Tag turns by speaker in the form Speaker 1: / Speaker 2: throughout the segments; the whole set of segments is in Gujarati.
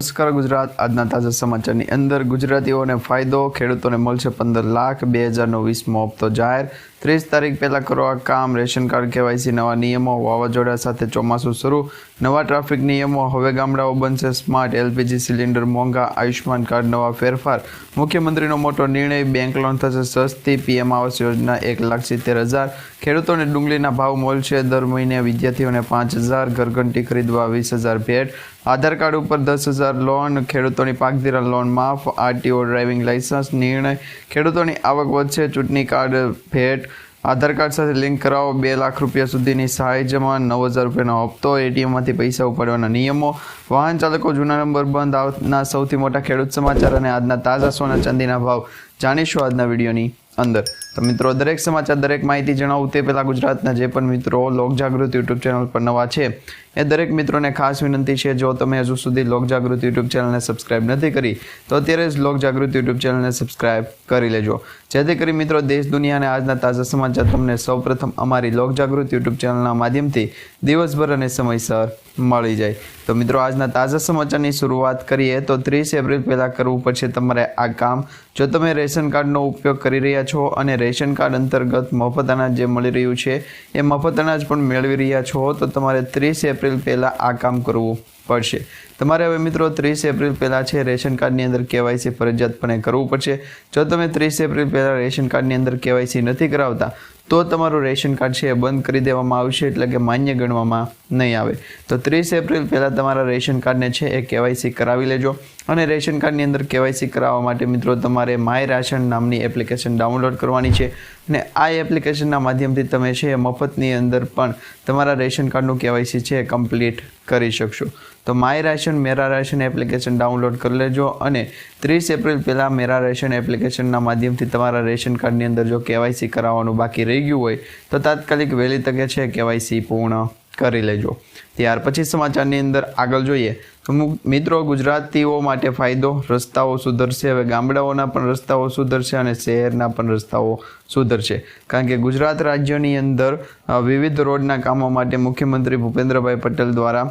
Speaker 1: નમસ્કાર ગુજરાત, આજના તાજા સમાચારની અંદર ગુજરાતીઓને ફાયદો, ખેડૂતોને મળશે પંદર લાખ, બે હજારનો વીસમો હપ્તો જાહેર. ત્રીસ તારીખ પહેલાં કરો આ કામ, રેશન કાર્ડ, કેવાયસી, નવા નિયમો, વાવાઝોડા સાથે ચોમાસું શરૂ. નવા ટ્રાફિક નિયમો હવે ગામડાઓ બનશે સ્માર્ટ, એલપીજી સિલિન્ડર મોંઘા, આયુષ્યમાન કાર્ડ, નવા ફેરફાર. મુખ્યમંત્રીનો મોટો નિર્ણય, બેંક લોન થશે સસ્તી, પીએમ આવાસ યોજના એક લાખ સિત્તેર હજાર. ખેડૂતોને ડુંગળીના ભાવ મળશે દર મહિને, વિદ્યાર્થીઓને પાંચ હજાર, ઘરઘંટી ખરીદવા વીસ હજાર ભેટ. આધાર કાર્ડ ઉપર દસ હજાર લોન, ખેડૂતોની પાક ધિરાણ લોન માફ, આરટીઓ ડ્રાઇવિંગ લાઇસન્સ, નિર્ણય, ખેડૂતોની આવક વધશે, ચૂંટણી કાર્ડ ભેટ, આધાર કાર્ડ સાથે લિંક કરાવો, બે લાખ રૂપિયા સુધીની સહાય જમા, નવ હજાર રૂપિયાનો હપ્તો, એટીએમમાંથી પૈસા ઉપાડવાના નિયમો, વાહન ચાલકો, જૂના નંબર બંધ આવના સૌથી મોટા ખેડૂત સમાચાર અને આજના તાજા સોના ચાંદીના ભાવ જાણીશું આજના વિડીયોની અંદર. તો મિત્રો, દરેક સમાચાર, દરેક માહિતી જણાવું તે પહેલાં ગુજરાતના જે પણ મિત્રો લોક જાગૃતિ યુટ્યુબ ચેનલ પર નવા છે, એ દરેક મિત્રોને ખાસ વિનંતી છે, જો તમે હજુ સુધી લોક જાગૃતિ યુટ્યુબ ચેનલને સબસ્ક્રાઇબ નથી કરી, તો અત્યારે જ લોક જાગૃતિ યુટ્યુબ ચેનલને સબસ્ક્રાઇબ કરી લેજો. જેથી કરી મિત્રો, દેશ દુનિયાને આજના તાજા સમાચાર તમને સૌપ્રથમ અમારી લોક જાગૃતિ યુટ્યુબ ચેનલના માધ્યમથી દિવસભર અને સમયસર મળી જાય. તો મિત્રો, આજના તાજા સમાચારની શરૂઆત કરીએ તો ત્રીસ એપ્રિલ પહેલાં કરવું પડશે તમારે આ કામ. જો તમે રેશન કાર્ડનો ઉપયોગ કરી રહ્યા છો અને રેશન કાર્ડ અંતર્ગત મફત અનાજ જે મળી રહ્યું છે, એ મફત અનાજ પણ મેળવી રહ્યા છો, તો તમારે ત્રીસ એપ્રિલ પહેલાં આ કામ કરવું પડશે. તમારે હવે મિત્રો ત્રીસ એપ્રિલ પહેલાં છે રેશન કાર્ડની અંદર કેવાયસી ફરજિયાતપણે કરવું પડશે. જો તમે ત્રીસ એપ્રિલ પહેલાં રેશન કાર્ડની અંદર કેવાયસી નથી કરાવતા તો તમારું રેશન કાર્ડ છે એ બંધ કરી દેવામાં આવશે, એટલે કે માન્ય ગણવામાં નહીં આવે. તો ત્રીસ એપ્રિલ પહેલાં તમારા રેશન કાર્ડને છે એ કેવાયસી કરાવી લેજો. અને રેશન કાર્ડની અંદર કેવાયસી કરાવવા માટે મિત્રો તમારે માય રાશન નામની એપ્લિકેશન ડાઉનલોડ કરવાની છે. અને આ એપ્લિકેશનના માધ્યમથી તમે છે એ મફતની અંદર પણ તમારા રેશન કાર્ડનું કેવાયસી છે એ કમ્પ્લીટ કરી શકશો. તો my ration Mera ration application download કરી લેજો અને ત્રીસ એપ્રિલ પહેલાં મેરા રેશન એપ્લિકેશનના માધ્યમથી તમારા રેશન કાર્ડની અંદર જો કેવાયસી કરાવવાનું બાકી રહી ગયું હોય, તો તાત્કાલિક વહેલી તકે છે કેવાયસી પૂર્ણ કરી લેજો. ત્યાર પછી સમાચારની અંદર આગળ જોઈએ, તો મિત્રો ગુજરાતીઓ માટે ફાયદો, રસ્તાઓ સુધરશે, હવે ગામડાઓના પણ રસ્તાઓ સુધરશે અને શહેરના પણ રસ્તાઓ સુધરશે. કારણ કે ગુજરાત રાજ્યની અંદર વિવિધ રોડના કામો માટે મુખ્યમંત્રી ભૂપેન્દ્રભાઈ પટેલ દ્વારા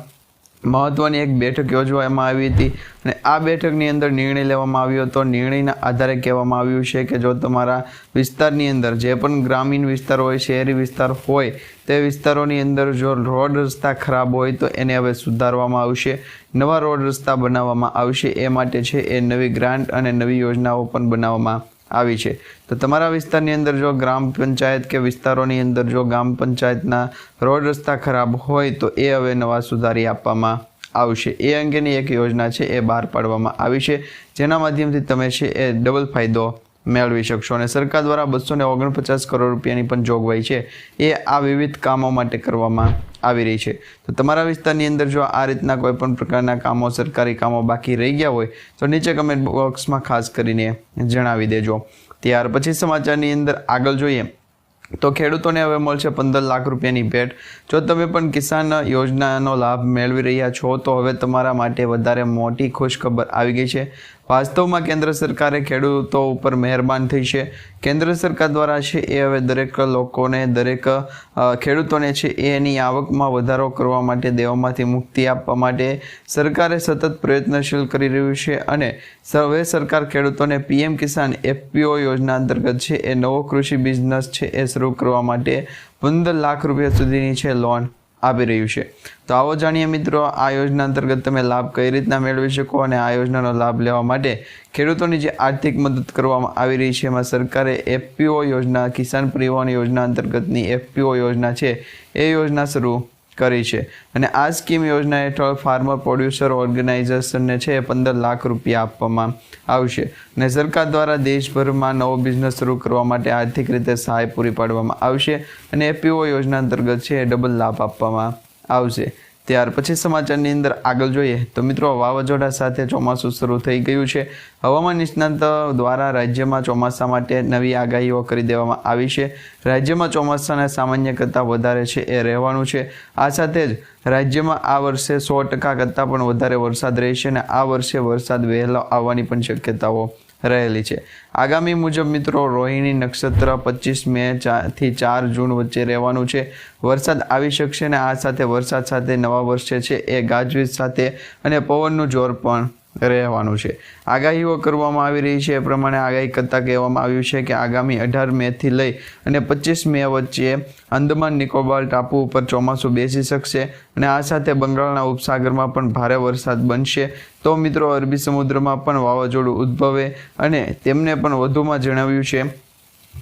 Speaker 1: મહત્વની એક બેઠક યોજવામાં આવી હતી અને આ બેઠકની અંદર નિર્ણય લેવામાં આવ્યો હતો. નિર્ણયના આધારે કહેવામાં આવ્યું છે કે જો તમારા વિસ્તારની અંદર જે પણ ગ્રામીણ વિસ્તાર હોય, શહેરી વિસ્તાર હોય, તે વિસ્તારોની અંદર જો રોડ રસ્તા ખરાબ હોય, તો એને હવે સુધારવામાં આવશે. નવા રોડ રસ્તા બનાવવામાં આવશે. એ માટે છે એ નવી ગ્રાન્ટ અને નવી યોજનાઓ પણ બનાવવામાં આવી છે. તો તમારા વિસ્તારની અંદર જો ગ્રામ પંચાયત કે વિસ્તારોની અંદર જો ગ્રામ પંચાયતના રોડ રસ્તા ખરાબ હોય તો એ હવે નવા સુધારી આપવામાં આવશે. એ અંગેની એક યોજના છે, એ બહાર પાડવામાં આવી છે. જેના માધ્યમથી તમે છે, એ ડબલ ફાયદો મેળવી શકશો અને સરકાર દ્વારા બસો ને ઓગણપચાસ કરોડ રૂપિયાની પણ જોગવાઈ છે એ આ વિવિધ કામો માટે કરવામાં આવી રહી છે. તો તમારા વિસ્તારની અંદર જો આ રીતના કોઈ પણ પ્રકારના કામો, સરકારી કામો બાકી રહી ગયા હોય, તો નીચે કમેન્ટ બોક્સમાં ખાસ કરીને જણાવી દેજો. ત્યાર પછી સમાચારની અંદર આગળ જોઈએ તો ખેડૂતોને હવે મળશે પંદર લાખ રૂપિયાની ભેટ. જો તમે પણ કિસાન યોજનાનો લાભ મેળવી રહ્યા છો, તો હવે તમારા માટે વધારે મોટી ખુશખબર આવી ગઈ છે. વાસ્તવમાં કેન્દ્ર સરકારે ખેડૂતો ઉપર મહેરબાન થઈ છે. કેન્દ્ર સરકાર દ્વારા છે એ હવે દરેક લોકોને, દરેક ખેડૂતોને છે એ એની આવકમાં વધારો કરવા માટે દેવામાંથી મુક્તિ આપવા માટે સરકારે સતત પ્રયત્નશીલ કરી રહ્યું છે અને હવે સરકાર ખેડૂતોને પીએમ કિસાન એફપીઓ યોજના અંતર્ગત છે એ નવો કૃષિ બિઝનેસ છે એ શરૂ કરવા માટે પંદર લાખ રૂપિયા સુધીની છે લોન. આપી રહ્યું છે. તો આવો જાણીએ મિત્રો, આ યોજના અંતર્ગત તમે લાભ કઈ રીતના મેળવી શકો અને આ યોજનાનો લાભ લેવા માટે ખેડૂતોની જે આર્થિક મદદ કરવામાં આવી રહી છે, એમાં સરકારે એફપીઓ યોજના, કિસાન પરિવહન યોજના અંતર્ગતની એફપીઓ યોજના છે, એ યોજના શરૂ કરી છે. અને આ સ્કીમ યોજના હેઠળ ફાર્મર પ્રોડ્યુસર ઓર્ગેનાઇઝેશનને છે એ પંદર લાખ રૂપિયા આપવામાં આવશે. અને સરકાર દ્વારા દેશભરમાં નવો બિઝનેસ શરૂ કરવા માટે આર્થિક રીતે સહાય પૂરી પાડવામાં આવશે. અને એપીઓ યોજના અંતર્ગત છે એ ડબલ લાભ આપવામાં આવશે. ત્યાર પછી સમાચારની અંદર આગળ જોઈએ તો મિત્રો વાવાઝોડા સાથે ચોમાસું શરૂ થઈ ગયું છે. હવામાન નિષ્ણાંત દ્વારા રાજ્યમાં ચોમાસા માટે નવી આગાહીઓ કરી દેવામાં આવી છે. રાજ્યમાં ચોમાસાના સામાન્ય કરતાં વધારે છે એ રહેવાનું છે. આ સાથે જ રાજ્યમાં આ વર્ષે સો ટકા કરતાં પણ વધારે વરસાદ રહેશે અને આ વર્ષે વરસાદ વહેલો આવવાની પણ શક્યતાઓ રહેલી છે. આગામી મુજબ મિત્રો, રોહિણી નક્ષત્ર પચીસ મે થી ચાર જૂન વચ્ચે રહેવાનું છે. વરસાદ આવી શકશે અને આ સાથે વરસાદ સાથે નવા વર્ષે છે. એ ગાજવીજ સાથે અને પવનનું જોર પણ રહેવાનું છે. આગાહીઓ કરવામાં આવી રહી છે એ પ્રમાણે આગાહી કરતાં કહેવામાં આવ્યું છે કે આગામી અઢાર મેથી લઈ અને પચીસ મે વચ્ચે અંદમાન નિકોબાર ટાપુ ઉપર ચોમાસું બેસી શકશે અને આ સાથે બંગાળના ઉપસાગરમાં પણ ભારે વરસાદ બનશે. તો મિત્રો અરબી સમુદ્રમાં પણ વાવાઝોડું ઉદ્ભવે અને તેમને પણ વધુમાં જણાવ્યું છે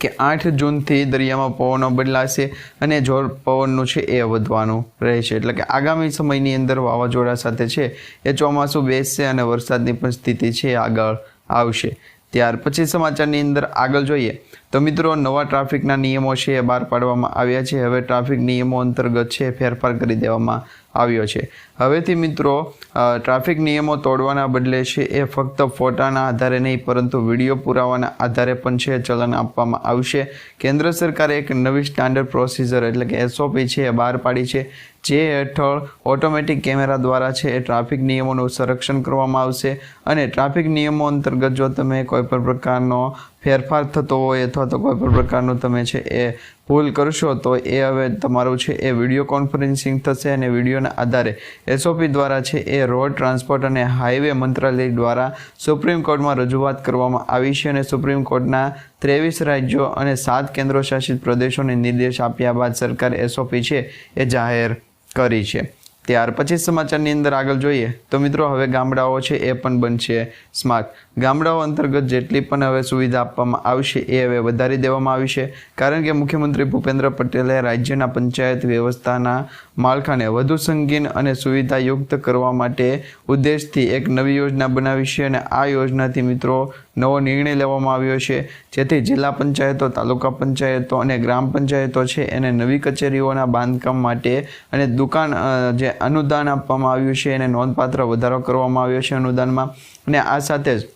Speaker 1: કે આઠ જૂનથી દરિયામાં પવનો બદલાશે અને જોર પવનનું છે એ વધવાનું રહેશે. એટલે કે આગામી સમયની અંદર વાવાઝોડા સાથે છે, એ ચોમાસું બેસશે અને વરસાદની પણ સ્થિતિ છે આગળ આવશે. ત્યાર પછી સમાચારની અંદર આગળ જોઈએ તો મિત્રો નવા ટ્રાફિકના નિયમો છે એ બહાર પાડવામાં આવ્યા છે. હવે ટ્રાફિક નિયમો અંતર્ગત છે ફેરફાર કરી દેવામાં આવ્યો છે. હવેથી મિત્રો ટ્રાફિક નિયમો તોડવાના બદલે છે એ ફક્ત ફોટાના આધારે નહીં, પરંતુ વીડિયો પુરાવાના આધારે પણ છે ચલન આપવામાં આવશે. કેન્દ્ર સરકારે એક નવી સ્ટાન્ડર્ડ પ્રોસિજર એટલે કે એસઓપી છે, એ બહાર પાડી છે. જે હેઠળ ઓટોમેટિક કેમેરા દ્વારા છે એ ટ્રાફિક નિયમોનું સંરક્ષણ કરવામાં આવશે અને ટ્રાફિક નિયમો અંતર્ગત જો તમે કોઈ પણ પ્રકારનો ફેરફાર થતો હોય અથવા તો કોઈ પણ પ્રકારનું તમે છે એ ભૂલ કરશો, તો એ હવે તમારું છે એ વીડિયો કોન્ફરન્સિંગ થશે અને વિડીયોના આધારે એસઓપી દ્વારા છે એ રોડ ટ્રાન્સપોર્ટ અને હાઈવે મંત્રાલય દ્વારા સુપ્રીમ કોર્ટમાં રજૂઆત કરવામાં આવી છે અને સુપ્રીમ કોર્ટના ત્રેવીસ રાજ્યો અને સાત કેન્દ્ર શાસિત પ્રદેશોને નિર્દેશ આપ્યા બાદ સરકાર એસઓપી છે એ જાહેર કરી છે. ત્યાર પછી સમાચારની અંદર આગળ જોઈએ તો મિત્રો હવે ગામડાઓ છે એ પણ બનશે સ્માર્ટ. ગામડાઓ અંતર્ગત જેટલી પણ હવે સુવિધા આપવામાં આવશે એ હવે વધારી દેવામાં આવી છે. કારણ કે મુખ્યમંત્રી ભૂપેન્દ્ર પટેલે રાજ્યના પંચાયત વ્યવસ્થાના માળખાને વધુ સંગીન અને સુવિધાયુક્ત કરવા માટે ઉદ્દેશથી એક નવી યોજના બનાવી છે અને આ યોજનાથી મિત્રો નવો નિર્ણય લેવામાં આવ્યો છે. જેથી જિલ્લા પંચાયતો, તાલુકા પંચાયતો અને ગ્રામ પંચાયતો છે એને નવી કચેરીઓના બાંધકામ માટે અને દુકાન જે અનુદાન આપવામાં આવ્યું છે એને નોંધપાત્ર વધારો કરવામાં આવ્યો છે અનુદાનમાં. અને આ સાથે જ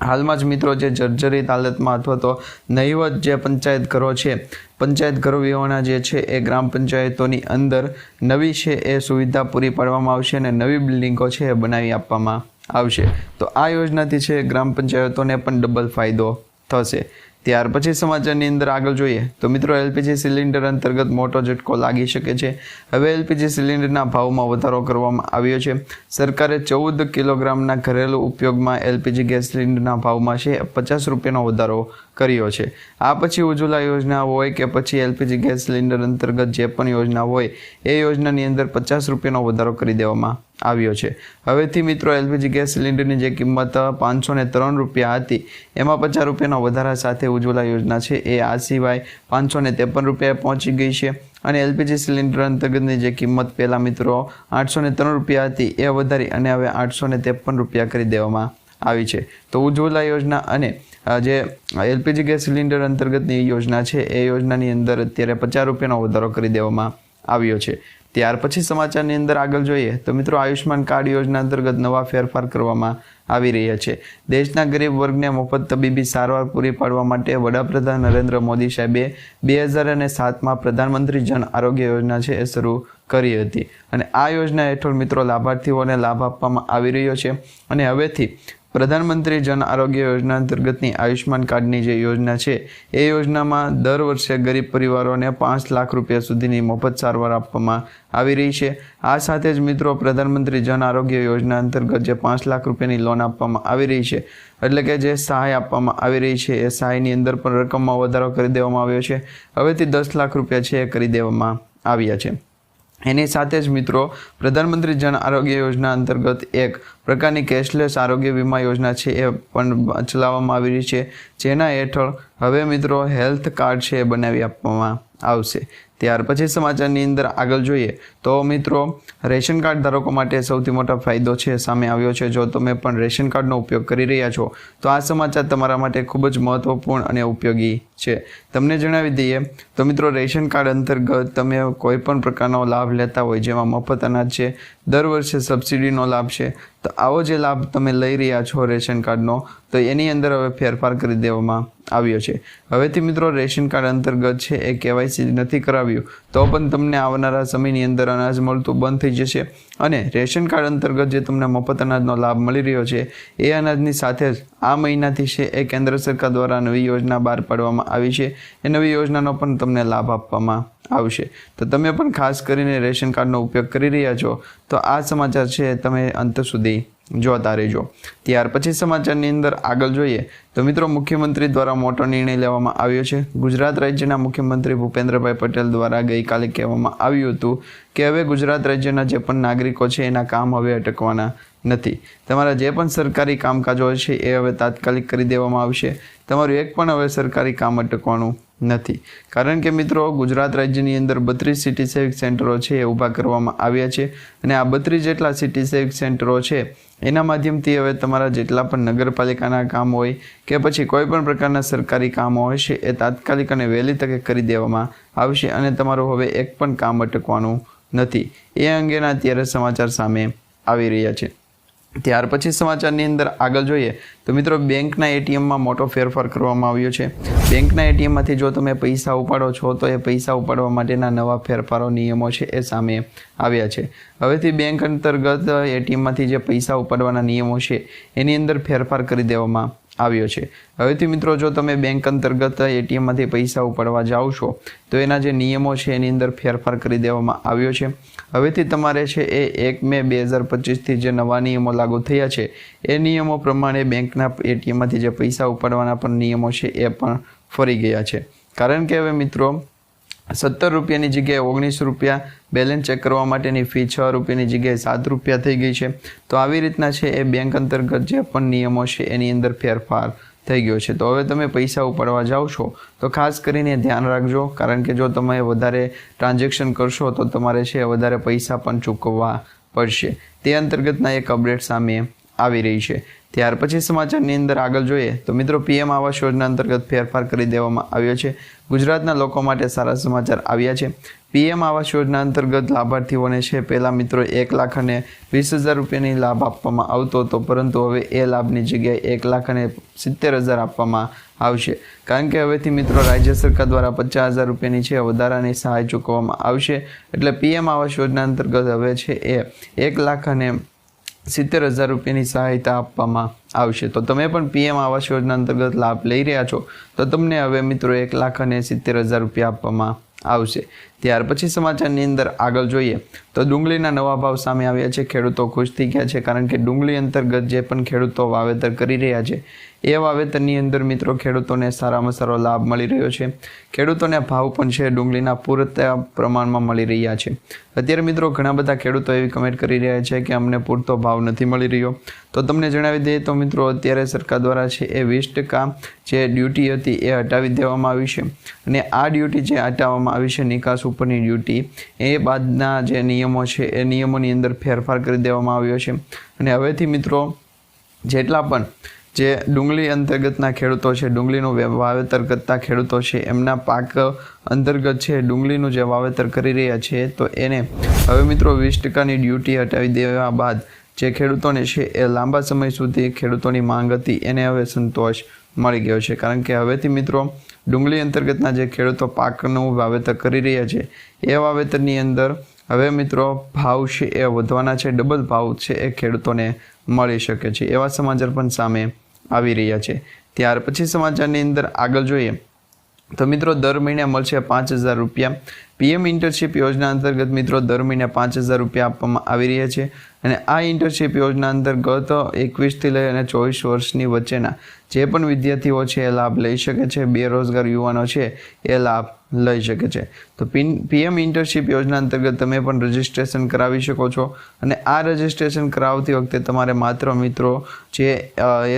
Speaker 1: હાલમાં જ મિત્રો જે જર્જરિત હાલતમાં અથવા તો નહીવત જે પંચાયત ઘરો છે, પંચાયત ઘરો વિહોણા જે છે એ ગ્રામ પંચાયતોની અંદર નવી છે એ સુવિધા પૂરી પાડવામાં આવશે અને નવી બિલ્ડિંગો છે એ બનાવી આપવામાં આવશે. તો આ યોજનાથી છે ગ્રામ પંચાયતોને પણ ડબલ ફાયદો થશે. ત્યાર પછી સમાચારની અંદર આગળ જોઈએ તો મિત્રો એલપીજી સિલિન્ડર અંતર્ગત મોટો ઝટકો લાગી શકે છે. હવે એલપીજી સિલિન્ડરના ભાવમાં વધારો કરવામાં આવ્યો છે. સરકારે ચૌદ કિલોગ્રામના ઘરેલું ઉપયોગમાં એલપીજી ગેસ સિલિન્ડરના ભાવમાં છે પચાસ રૂપિયાનો વધારો કર્યો છે. આ પછી ઉજ્જવલા યોજના હોય કે પછી એલપીજી ગેસ સિલિન્ડર અંતર્ગત જે પણ યોજના હોય, એ યોજનાની અંદર પચાસ રૂપિયાનો વધારો કરી દેવામાં આવ્યો છે. હવેથી મિત્રો એલપીજી ગેસ સિલિન્ડરની જે કિંમત પાંચસો ને ત્રણ રૂપિયા હતી, એમાં પચાસ રૂપિયાના વધારા સાથે ઉજ્જવલા યોજના છે. એ આ સિવાય પાંચસો ને ત્રેપન રૂપિયાએ પહોંચી ગઈ છે. અને એલપીજી સિલિન્ડર અંતર્ગતની જે કિંમત પહેલાં મિત્રો આઠસો ને ત્રણ રૂપિયા હતી, એ વધારી અને હવે આઠસો ને ત્રેપન રૂપિયા કરી દેવામાં આવી છે. તો ઉજ્જવલા યોજના અને જે એલપીજી ગેસ સિલિન્ડર અંતર્ગતની યોજના છે, એ યોજનાની અંદર અત્યારે પચાસ રૂપિયાનો વધારો કરી દેવામાં આવ્યો છે. ત્યાર પછી સમાચારની અંદર આગળ જોઈએ તો મિત્રો આયુષ્માન કાર્ડ યોજના અંતર્ગત નવા ફેરફાર કરવામાં આવી રહ્યા છે. દેશના ગરીબ વર્ગને મફત તબીબી સારવાર પૂરી પાડવા માટે વડાપ્રધાન નરેન્દ્ર મોદી સાહેબે બે હજાર અને સાતમાં પ્રધાનમંત્રી જન આરોગ્ય યોજના છે એ શરૂ કરી હતી. અને આ યોજના હેઠળ મિત્રો લાભાર્થીઓને લાભ આપવામાં આવી રહ્યો છે. અને હવેથી પ્રધાનમંત્રી જન આરોગ્ય યોજના અંતર્ગતની આયુષ્માન કાર્ડની જે યોજના છે, એ યોજનામાં દર વર્ષે ગરીબ પરિવારોને પાંચ લાખ રૂપિયા સુધીની મફત સારવાર આપવામાં આવી રહી છે. આ સાથે જ મિત્રો, પ્રધાનમંત્રી જન આરોગ્ય યોજના અંતર્ગત જે પાંચ લાખ રૂપિયાની લોન આપવામાં આવી રહી છે, એટલે કે જે સહાય આપવામાં આવી રહી છે, એ સહાયની અંદર પણ રકમમાં વધારો કરી દેવામાં આવ્યો છે. હવેથી દસ લાખ રૂપિયા છે એ કરી દેવામાં આવ્યા છે. એની સાથે જ મિત્રો, પ્રધાનમંત્રી જન આરોગ્ય યોજના અંતર્ગત એક પ્રકારની કેશલેસ આરોગ્ય વીમા યોજના છે, એ પણ ચલાવવામાં આવી રહી છે, જેના હેઠળ હવે મિત્રો હેલ્થ કાર્ડ છે એ બનાવી આપવામાં આવશે. ત્યાર પછી સમાચારની અંદર આગળ જોઈએ તો મિત્રો, રેશન કાર્ડ ધારકો માટે સૌથી મોટો ફાયદો છે સામે આવ્યો છે. જો તમે પણ રેશન કાર્ડનો ઉપયોગ કરી રહ્યા છો, તો આ સમાચાર તમારા માટે ખૂબ જ મહત્વપૂર્ણ અને ઉપયોગી છે. તમને જણાવી દઈએ, તો મિત્રો, રેશન કાર્ડ અંતર્ગત તમે કોઈ પણ પ્રકારનો લાભ લેતા હોય, જેમાં મફત અનાજ છે, દર વર્ષે સબસિડીનો લાભ છે, તો આવો જે લાભ તમે લઈ રહ્યા છો રેશન કાર્ડનો, તો એની અંદર હવે ફેરફાર કરી દેવામાં આવ્યો છે. હવેથી મિત્રો, રેશન કાર્ડ અંતર્ગત છે એ કેવાયસી નથી કરાવ્યું, તો પણ તમને આવનારા સમયની અંદર અનાજ મળતું બંધ થઈ જશે અને રેશન કાર્ડ અંતર્ગત જે તમને મફત અનાજનો લાભ મળી રહ્યો છે, એ અનાજની સાથે જ આ મહિનાથી છે એ કેન્દ્ર સરકાર દ્વારા નવી યોજના બહાર પાડવામાં આવી છે. એ નવી યોજનાનો પણ તમને લાભ આપવામાં આવશે. તો તમે પણ ખાસ કરીને રેશન કાર્ડનો ઉપયોગ કરી રહ્યા છો. તો આ સમાચાર છે તમે અંત સુધી જોતા રહેજો ત્યાર પછી સમાચારની અંદર આગળ જોઈએ તો મિત્રો મુખ્યમંત્રી દ્વારા મોટો નિર્ણય લેવામાં આવ્યો છે. ગુજરાત રાજ્યના મુખ્યમંત્રી ભૂપેન્દ્રભાઈ પટેલ દ્વારા ગઈકાલે કહેવામાં આવ્યું હતું કે હવે ગુજરાત રાજ્યના જે પણ નાગરિકો છે એના કામ હવે અટકવાના નથી. તમારા જે પણ સરકારી કામકાજો છે એ હવે તાત્કાલિક કરી દેવામાં આવશે. તમારું એક પણ હવે સરકારી કામ અટકવાનું નથી. કારણ કે મિત્રો, ગુજરાત રાજ્યની અંદર બત્રીસ સિટી સેવિક સેન્ટરો છે એ ઊભા કરવામાં આવ્યા છે અને આ બત્રીસ જેટલા સિટી સેવિક સેન્ટરો છે, એના માધ્યમથી હવે તમારા જેટલા પણ નગરપાલિકાના કામ હોય કે પછી કોઈ પણ પ્રકારના સરકારી કામો છે, એ તાત્કાલિક અને વહેલી તકે કરી દેવામાં આવશે અને તમારું હવે એક પણ કામ અટકવાનું નથી. એ અંગેના અત્યારે સમાચાર સામે આવી રહ્યા છે. ત્યાર પછી સમાચારની અંદર આગળ જોઈએ તો મિત્રો બેંકના એટીએમમાં મોટો ફેરફાર કરવામાં આવ્યો છે. બેંકના એટીએમમાંથી જો તમે પૈસા ઉપાડો છો, તો એ પૈસા ઉપાડવા માટેના નવા ફેરફારો નિયમો છે એ સામે આવ્યા છે. હવેથી બેંક અંતર્ગત એટીએમમાંથી જે પૈસા ઉપાડવાના નિયમો છે, એની અંદર ફેરફાર કરી દેવામાં આવ્યો છે. હવેથી મિત્રો, જો તમે બેંક અંતર્ગત એટીએમમાંથી પૈસા ઉપાડવા જાઓ છો, તો એના જે નિયમો છે, એની અંદર ફેરફાર કરી દેવામાં આવ્યો છે. હવેથી તમારે છે એ એક મે બે હજાર પચીસથી જે નવા નિયમો લાગુ થયા છે, એ નિયમો પ્રમાણે બેંકના એટીએમમાંથી જે પૈસા ઉપાડવાના પણ નિયમો છે, એ પણ ફરી ગયા છે. કારણ કે હવે મિત્રો સત્તર રૂપિયાની જગ્યાએ ઓગણીસ રૂપિયા બેલેન્સ ચેક કરવા માટેની ફી છ રૂપિયાની જગ્યાએ સાત રૂપિયા થઈ ગઈ છે. તો આવી રીતના છે એ બેંક અંતર્ગત જે પણ નિયમો છે એની અંદર ફેરફાર થઈ ગયો છે. તો હવે તમે પૈસા ઉપાડવા જાઓ છો, તો ખાસ કરીને ધ્યાન રાખજો, કારણ કે જો તમે વધારે ટ્રાન્ઝેક્શન કરશો, તો તમારે છે વધારે પૈસા પણ ચૂકવવા પડશે. તે અંતર્ગતના એક અપડેટ સામે આવી રહી છે. ત્યાર પછી સમાચારની અંદર આગળ જોઈએ તો મિત્રો પીએમ આવાસ યોજના અંતર્ગત ફેરફાર કરી દેવામાં આવ્યો છે. ગુજરાતના લોકો માટે સારા સમાચાર આવ્યા છે. પીએમ આવાસ યોજના અંતર્ગત લાભાર્થીઓને છે પહેલાં મિત્રો એક લાખ અને વીસ હજાર રૂપિયાની લાભ આપવામાં આવતો હતો, પરંતુ હવે એ લાભની જગ્યાએ એક લાખ અને સિત્તેર હજાર આપવામાં આવશે. કારણ કે હવેથી મિત્રો રાજ્ય સરકાર દ્વારા પચાસ હજાર રૂપિયાની છે વધારાની સહાય ચૂકવવામાં આવશે. એટલે પીએમ આવાસ યોજના અંતર્ગત હવે છે એ એક લાખ અને સિત્તેર હજાર રૂપિયાની સહાયતા આપવામાં આવશે. તો તમે પણ પીએમ આવાસ યોજના અંતર્ગત લાભ લઈ રહ્યા છો. તો તમને હવે મિત્રો એક લાખ અને સિત્તેર હજાર રૂપિયા આપવામાં આવશે. ત્યાર પછી સમાચારની અંદર આગળ જોઈએ તો ડુંગળીના નવા ભાવ સામે આવ્યા છે. ખેડૂતો ખુશ થઈ ગયા છે કારણ કે ડુંગળી અંતર્ગત જે પણ ખેડૂતો વાવેતર કરી રહ્યા છે, એ વાવેતરની અંદર મિત્રો ખેડૂતોને સારામાં સારો લાભ મળી રહ્યો છે. ખેડૂતોને ભાવ પણ છે ડુંગળીના પૂરતા પ્રમાણમાં મળી રહ્યા છે. અત્યારે મિત્રો ઘણા બધા ખેડૂતો એવી કમેન્ટ કરી રહ્યા છે કે અમને પૂરતો ભાવ નથી મળી રહ્યો. તો તમને જણાવી દઈએ તો મિત્રો અત્યારે સરકાર દ્વારા છે એ વીસ ટકા જે ડ્યુટી હતી એ હટાવી દેવામાં આવી છે. અને આ ડ્યુટી જે હટાવવામાં આવી છે નિકાસ ઉપરની ડ્યુટી. એ બાદના જે નિયમો છે, એ નિયમોની અંદર ફેરફાર કરી દેવામાં આવ્યો છે. અને હવેથી મિત્રો, જેટલા પણ જે ડુંગળી અંતર્ગતના ખેડૂતો છે, ડુંગળીનું વાવેતર કરતા ખેડૂતો છે, એમના પાક અંતર્ગત છે, ડુંગળીનું જે વાવેતર કરી રહ્યા છે, તો એને હવે મિત્રો વીસ ટકાની ડ્યુટી હટાવી દેવા બાદ જે ખેડૂતોને છે, એ લાંબા સમય સુધી ખેડૂતોની માંગ હતી, એને હવે સંતોષ મળી ગયો છે. કારણ કે હવેથી મિત્રો, ડુંગળી અંતર્ગતના જે ખેડૂતો પાકનું વાવેતર કરી રહ્યા છે, એ વાવેતરની અંદર હવે મિત્રો ભાવ છે એ વધવાના છે, ડબલ ભાવ છે એ ખેડૂતોને મળી શકે છે. એવા સમાચાર પણ સામે આવી રહ્યા છે. ત્યાર પછી સમાચારની અંદર આગળ જોઈએ, તો મિત્રો દર મહિને મળશે પાંચ હજાર રૂપિયા. પીએમ ઇન્ટર્નશીપ યોજના અંતર્ગત મિત્રો દર મહિને પાંચ હજાર રૂપિયા આપવામાં આવી રહ્યા છે. અને આ ઇન્ટર્નશીપ યોજના અંતર્ગત એકવીસથી લઈ અને ચોવીસ વર્ષની વચ્ચેના જે પણ વિદ્યાર્થીઓ છે, એ લાભ લઈ શકે છે. બેરોજગાર યુવાનો છે, એ લાભ લઈ શકે છે. તો પીન, પીએમ ઇન્ટર્નશીપ યોજના અંતર્ગત તમે પણ રજિસ્ટ્રેશન કરાવી શકો છો. અને આ રજિસ્ટ્રેશન કરાવતી વખતે તમારે માત્ર મિત્રો જે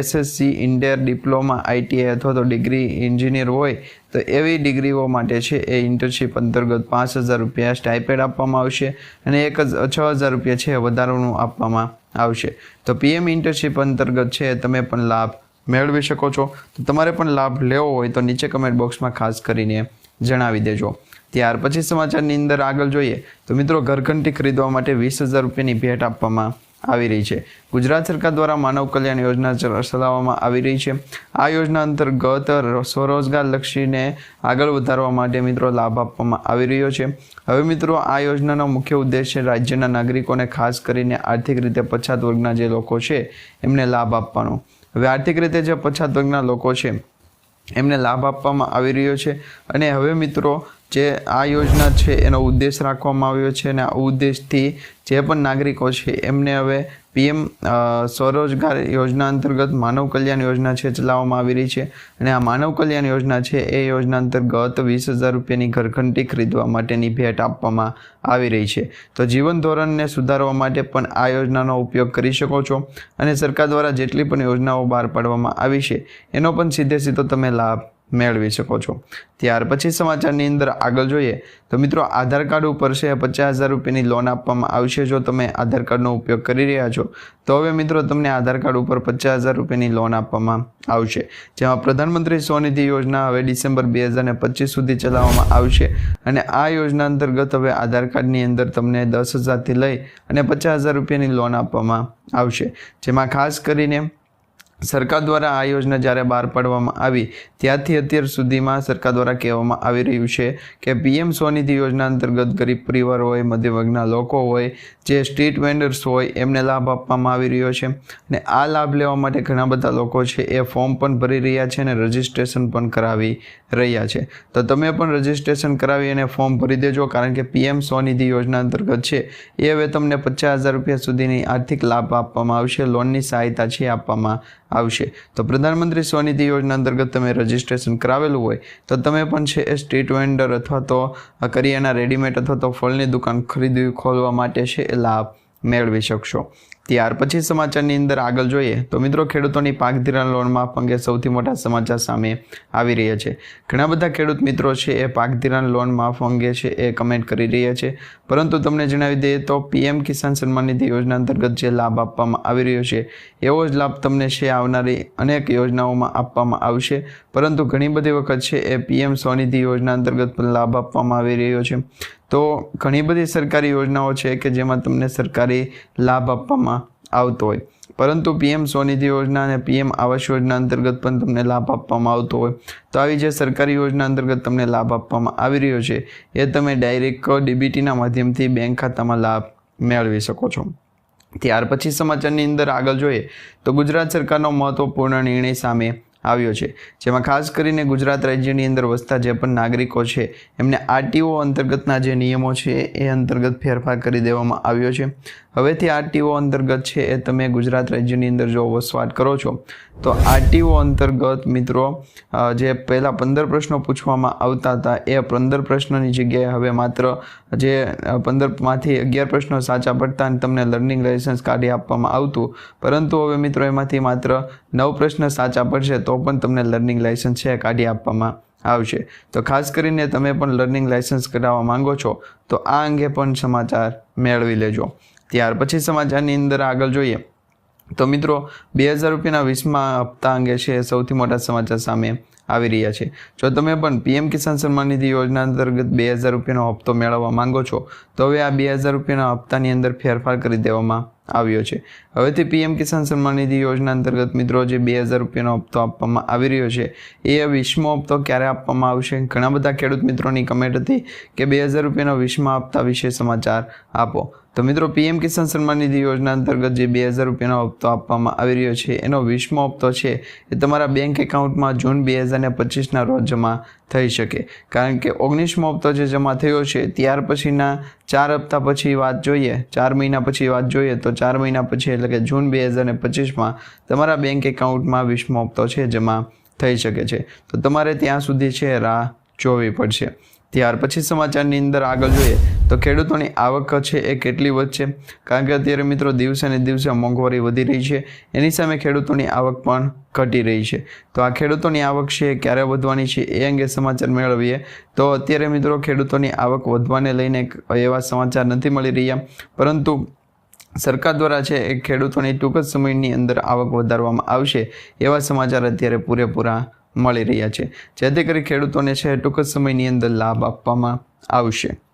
Speaker 1: એસએસસી, ઇન્ડિયર ડિપ્લોમા આઈટીઆઈ અથવા તો ડિગ્રી એન્જિનિયર હોય, તો એવી ડિગ્રીઓ માટે છે, એ ઇન્ટર્નશીપ અંતર્ગત પાંચ હજાર રૂપિયા સ્ટાઇપેડ આપવામાં આવશે. અને એક છ હજાર રૂપિયા છે, વધારાનું આપવામાં આવશે. તો પીએમ ઇન્ટર્નશીપ અંતર્ગત છે, તમે પણ લાભ મેળવી શકો છો. તો તમારે પણ લાભ લેવો હોય તો નીચે કમેન્ટ બોક્સમાં ખાસ કરીને જણાવી દેજો. ત્યાર પછી સમાચારની અંદર આગળ જોઈએ. તો મિત્રો, ઘરઘંટી ખરીદવા માટે વીસ હજાર રૂપિયાની ભેટ આપવામાં આવી રહી છે. ગુજરાત સરકાર દ્વારા માનવ કલ્યાણ યોજના ચલાવવામાં આવી રહી છે. આ યોજના અંતર્ગત સ્વરોજગાર લક્ષીને આગળ વધારવા માટે મિત્રો લાભ આપવામાં આવી રહ્યો છે. હવે મિત્રો, આ યોજનાનો મુખ્ય ઉદ્દેશ છે રાજ્યના નાગરિકોને ખાસ કરીને આર્થિક રીતે પછાત વર્ગના જે લોકો છે, એમને લાભ આપવાનો. હવે આર્થિક રીતે જે પછાત વર્ગના લોકો છે, એમને લાભ આપવામાં આવી રહ્યો છે. અને હવે મિત્રો જે આ યોજના છે એનો ઉદ્દેશ રાખવામાં આવ્યો છે અને આ ઉદ્દેશથી જે પણ નાગરિકો છે એમને હવે પીએમ સ્વરોજગાર યોજના અંતર્ગત માનવ કલ્યાણ યોજના છે ચલાવવામાં આવી રહી છે. અને આ માનવ કલ્યાણ યોજના છે એ યોજના અંતર્ગત વીસ હજાર રૂપિયાની ઘરઘંટી ખરીદવા માટેની ભેટ આપવામાં આવી રહી છે. તો જીવન ધોરણને સુધારવા માટે પણ આ યોજનાનો ઉપયોગ કરી શકો છો અને સરકાર દ્વારા જેટલી પણ યોજનાઓ બહાર પાડવામાં આવી છે એનો પણ સીધે સીધો તમે લાભ મેળવી શકો છો. ત્યાર પછી સમાચારની અંદર આગળ જોઈએ તો મિત્રો આધાર કાર્ડ ઉપર છે પચાસ હજાર રૂપિયાની લોન આપવામાં આવશે જો તમે આધાર કાર્ડનો ઉપયોગ કરી રહ્યા છો. તો હવે મિત્રો તમને આધાર કાર્ડ ઉપર પચાસ હજાર રૂપિયાની લોન આપવામાં આવશે. જેમાં પ્રધાનમંત્રી સ્વનિધિ યોજના હવે ડિસેમ્બર બે હજાર પચીસ સુધી ચલાવવામાં આવશે અને આ યોજના અંતર્ગત હવે આધાર કાર્ડની અંદર તમને દસ હજારથી લઈ અને પચાસ હજાર રૂપિયાની લોન આપવામાં આવશે. જેમાં ખાસ કરીને સરકાર દ્વારા આ યોજના જ્યારે બહાર પાડવામાં આવી ત્યારથી અત્યાર સુધીમાં સરકાર દ્વારા કહેવામાં આવી રહ્યું છે કે પીએમ સ્વનિધિ યોજના અંતર્ગત ગરીબ પરિવાર હોય, મધ્યવર્ગના લોકો હોય, જે સ્ટ્રીટ વેન્ડર્સ હોય, એમને લાભ આપવામાં આવી રહ્યો છે. અને આ લાભ લેવા માટે ઘણા બધા લોકો છે એ ફોર્મ પણ ભરી રહ્યા છે અને રજિસ્ટ્રેશન પણ કરાવી રહ્યા છે. તો તમે પણ રજિસ્ટ્રેશન કરાવી અને ફોર્મ ભરી દેજો, કારણ કે પીએમ સ્વનિધિ યોજના અંતર્ગત છે એ હવે તમને પચાસ હજાર રૂપિયા સુધીની આર્થિક લાભ આપવામાં આવશે, લોનની સહાયતા છે આપવામાં આવશે. તો પ્રધાનમંત્રી સ્વનિધિ યોજના અંતર્ગત તમે રજિસ્ટ્રેશન કરાવેલું હોય, તો તમે પણ છે એ સ્ટ્રીટ વેન્ડર અથવા તો કરિયાના રેડીમેડ અથવા તો ફળની દુકાન ખરીદવી ખોલવા માટે છે એ લાભ. મેળવી શકશો. ત્યાર પછી સમાચારની અંદર આગળ જોઈએ તો મિત્રો ખેડૂતોની પાક ધિરાણ લોન માફ અંગે સૌથી મોટા સમાચાર સામે આવી રહ્યા છે. ઘણા બધા ખેડૂત મિત્રો છે એ પાક ધિરાણ લોન માફ અંગે છે એ કમેન્ટ કરી રહ્યા છે. પરંતુ તમને જણાવી દઈએ તો પીએમ કિસાન સન્માન નિધિ યોજના અંતર્ગત જે લાભ આપવામાં આવી રહ્યો છે, એવો જ લાભ તમને છે આવનારી અનેક યોજનાઓમાં આપવામાં આવશે. પરંતુ ઘણી બધી વખત છે એ પીએમ સ્વનિધિ યોજના અંતર્ગત પણ લાભ આપવામાં આવી રહ્યો છે. તો ઘણી બધી સરકારી યોજનાઓ છે કે જેમાં તમને સરકારી લાભ આપવામાં આવતો હોય. પરંતુ પીએમ સ્વનિધિ યોજના અને પીએમ આવાસ યોજના અંતર્ગત પણ તમને લાભ આપવામાં આવતો હોય. તો આવી જે સરકારી યોજના અંતર્ગત તમને લાભ આપવામાં આવી રહ્યો છે, એ તમે ડાયરેક્ટ ડીબીટીના માધ્યમથી બેંક ખાતામાં લાભ મેળવી શકો છો. ત્યાર પછી સમાચારની અંદર આગળ જોઈએ, તો ગુજરાત સરકારનો મહત્વપૂર્ણ નિર્ણય સામે આવ્યો છે. જેમાં ખાસ કરીને ગુજરાત રાજ્યની અંદર વસતા જે પણ નાગરિકો છે, એમને આરટીઓ અંતર્ગતના જે નિયમો છે, એ અંતર્ગત ફેરફાર કરી દેવામાં આવ્યો છે. હવેથી આરટીઓ અંતર્ગત છે એ તમે ગુજરાત રાજ્યની અંદર જો વસવાટ કરો છો, તો આરટીઓ અંતર્ગત મિત્રો જે પહેલાં પંદર પ્રશ્નો પૂછવામાં આવતા હતા, એ પંદર પ્રશ્નોની જગ્યાએ હવે માત્ર જે પંદરમાંથી અગિયાર પ્રશ્નો સાચા પડતા અને તમને લર્નિંગ લાઇસન્સ કાઢી આપવામાં આવતું. પરંતુ હવે મિત્રો એમાંથી માત્ર નવ પ્રશ્ન સાચા પડશે, તો પણ તમને લર્નિંગ લાઇસન્સ છે કાઢી આપવામાં આવશે. તો ખાસ કરીને તમે પણ લર્નિંગ લાઇસન્સ કઢાવવા માંગો છો, તો આ અંગે પણ સમાચાર મેળવી લેજો. ત્યાર પછી સમાચારની અંદર આગળ જોઈએ તો મિત્રો, બે હજાર રૂપિયાના વીસમાં હપ્તા અંગે છે સૌથી મોટા સમાચાર સામે આવી રહ્યા છે. જો તમે પણ પીએમ કિસાન સન્માન નિધિ યોજના અંતર્ગત બે હજાર રૂપિયાનો હપ્તો મેળવવા માંગો છો, તો હવે આ બે હજાર રૂપિયાના હપ્તાની અંદર ફેરફાર કરી દેવામાં આવ્યો છે. હવેથી પીએમ કિસાન સન્માન નિધિ યોજના અંતર્ગત મિત્રો, જે બે હજાર રૂપિયાનો હપ્તો આપવામાં આવી રહ્યો છે, એ વીસમો હપ્તો ક્યારે આપવામાં આવશે? ઘણા બધા ખેડૂત મિત્રોની કમેન્ટ હતી કે બે હજાર રૂપિયાનો વીસમા હપ્તા વિશે સમાચાર આપો. તો મિત્રો, પીએમ કિસાન સન્માન નિધિ યોજના અંતર્ગત જે બે હજાર રૂપિયાનો હપ્તો આપવામાં આવી રહ્યો છે, એનો વીસમો હપ્તો છે, એ તમારા બેંક એકાઉન્ટમાં જૂન બે હજાર ને પચીસના રોજ જમા થઈ શકે. કારણ કે ઓગણીસમો હપ્તો જે જમા થયો છે, ત્યાર પછીના ચાર હપ્તા પછી વાત જોઈએ, ચાર મહિના પછી વાત જોઈએ, તો ચાર મહિના પછી એટલે કે જૂન બે હજાર ને પચીસમાં તમારા બેંક એકાઉન્ટમાં વીસમો હપ્તો છે જમા થઈ શકે છે. તો તમારે ત્યાં સુધી છે, રાહ જોવી પડશે. ત્યાર પછી સમાચારની અંદર આગળ જોઈએ તો ખેડૂતોની આવક છે એ કેટલી વધશે? કારણ કે અત્યારે મિત્રો દિવસે ને દિવસે મોંઘવારી વધી રહી છે. એની સામે ખેડૂતોની આવક પણ ઘટી રહી છે. તો આ ખેડૂતોની આવક છે ક્યારે વધવાની છે એ અંગે સમાચાર મેળવીએ. તો અત્યારે મિત્રો ખેડૂતોની આવક વધવાને લઈને એવા સમાચાર નથી મળી રહ્યા. પરંતુ સરકાર દ્વારા છે એ ખેડૂતોની ટૂંક જ સમયની અંદર આવક વધારવામાં આવશે એવા સમાચાર અત્યારે પૂરેપૂરા મળી રહ્યા છે. જેથી કરી ખેડૂતોને છે ટૂંક જ સમયની અંદર લાભ આપવામાં આવશે.